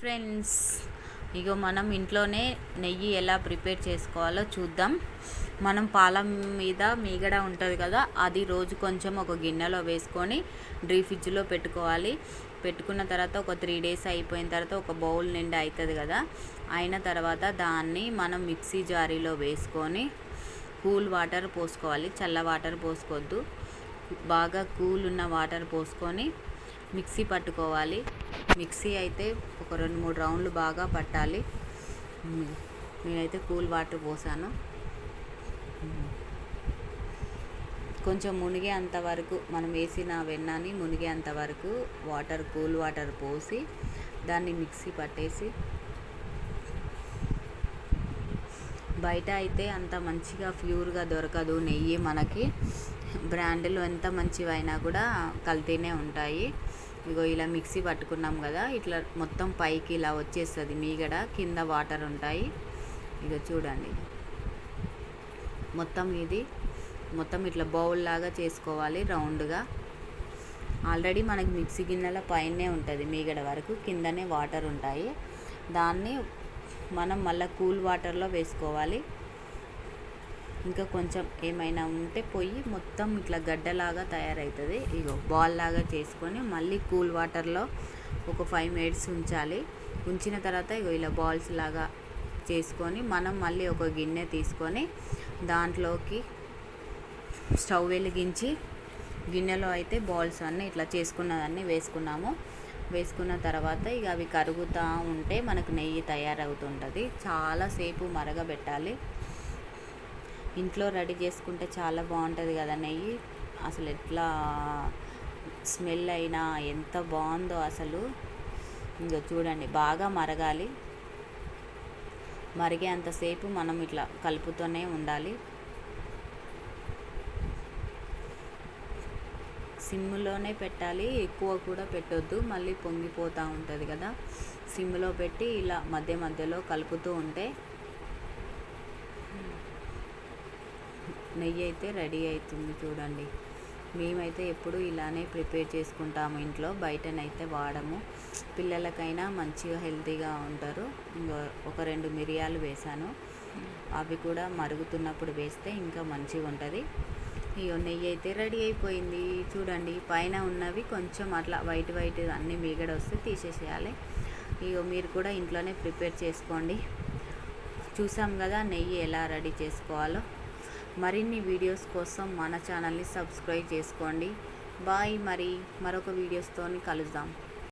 Friends ఇగో మనం ఇంట్లోనే నెయ్యి ఎలా ప్రిపేర్ చేసుకోవాలో చూద్దాం. మనం పాల మీద మీగడ ఉంటుంది కదా అది రోజు కొంచెం ఒక గిన్నెలో వేసుకొని డ్రీ ఫ్రిడ్జ్లో పెట్టుకోవాలి. పెట్టుకున్న తర్వాత ఒక త్రీ డేస్ అయిపోయిన తర్వాత ఒక బౌల్ నిండా అవుతుంది కదా అయిన తర్వాత దాన్ని మనం మిక్సీ జారీలో వేసుకొని కూల్ వాటర్ పోసుకోవాలి. చల్ల వాటర్ పోసుకోవద్దు. బాగా కూల్ ఉన్న వాటర్ పోసుకొని మిక్సీ పట్టుకోవాలి. మిక్సీ అయితే ఒక రెండు మూడు రౌండ్లు బాగా పట్టాలి. నేనైతే కూల్ వాటర్ పోసాను. కొంచెం మునిగే అంతవరకు మనం వేసిన వెన్నని మునిగే అంతవరకు వాటర్ కూల్ వాటర్ పోసి దాన్ని మిక్సీ పట్టేసి బయట అయితే అంత మంచిగా ప్యూర్గా దొరకదు నెయ్యి మనకి. బ్రాండ్లు ఎంత మంచివైనా కూడా కల్తీనే ఉంటాయి. ఇగో ఇలా మిక్సీ పట్టుకున్నాం కదా ఇట్లా మొత్తం పైకి ఇలా వచ్చేస్తుంది మీగడ కింద వాటర్ ఉంటాయి. ఇగో చూడండి. మొత్తం ఇది మొత్తం ఇట్లా బౌల్ లాగా చేసుకోవాలి రౌండ్గా. ఆల్రెడీ మనకి మిక్సీ గిన్నెల పైనే ఉంటుంది మీగడ వరకు కిందనే వాటర్ ఉంటాయి. దాన్ని మనం మళ్ళీ కూల్ వాటర్లో వేసుకోవాలి. ఇంకా కొంచెం ఏమైనా ఉంటే పొయ్యి మొత్తం ఇట్లా గడ్డలాగా తయారవుతుంది. ఇగో బాల్ లాగా చేసుకొని మళ్ళీ కూల్ వాటర్లో ఒక ఫైవ్ మినిట్స్ ఉంచాలి. ఉంచిన తర్వాత ఇగో ఇలా బాల్స్ లాగా చేసుకొని మనం మళ్ళీ ఒక గిన్నె తీసుకొని దాంట్లోకి స్టవ్ వెలిగించి గిన్నెలో అయితే బాల్స్ అన్నీ ఇట్లా చేసుకున్నదాన్ని వేసుకున్నాము. వేసుకున్న తర్వాత ఇక అవి కరుగుతూ ఉంటే మనకు నెయ్యి తయారవుతుంటుంది. చాలాసేపు మరగబెట్టాలి. ఇంట్లో రెడీ చేసుకుంటే చాలా బాగుంటుంది కదా నెయ్యి. అసలు ఎట్లా స్మెల్ అయినా ఎంత బాగుందో అసలు. ఇంకా చూడండి బాగా మరగాలి. మరిగే అంతసేపు మనం ఇట్లా కలుపుతూనే ఉండాలి. సిమ్లోనే పెట్టాలి ఎక్కువ కూడా పెట్టొద్దు మళ్ళీ పొంగిపోతూ ఉంటుంది కదా. సిమ్లో పెట్టి ఇలా మధ్య మధ్యలో కలుపుతూ ఉంటే నెయ్యి అయితే రెడీ అవుతుంది చూడండి. మేమైతే ఎప్పుడు ఇలానే ప్రిపేర్ చేసుకుంటాము ఇంట్లో బయటనైతే వాడము. పిల్లలకైనా మంచిగా హెల్తీగా ఉంటారు. ఇంకా ఒక రెండు మిరియాలు వేసాను అవి కూడా మరుగుతున్నప్పుడు వేస్తే ఇంకా మంచిగా ఉంటుంది ఇక నెయ్యి అయితే రెడీ అయిపోయింది. చూడండి పైన ఉన్నవి కొంచెం అట్లా వైట్ వైట్ అన్నీ మీగడ వస్తే తీసేసేయాలి. ఇక మీరు కూడా ఇంట్లోనే ప్రిపేర్ చేసుకోండి. చూసాం కదా నెయ్యి ఎలా రెడీ చేసుకోవాలో. మరిన్ని వీడియోస్ కోసం మన ఛానల్ని సబ్స్క్రైబ్ చేసుకోండి. బాయ్ మరి మరొక వీడియోస్తో కలుద్దాం.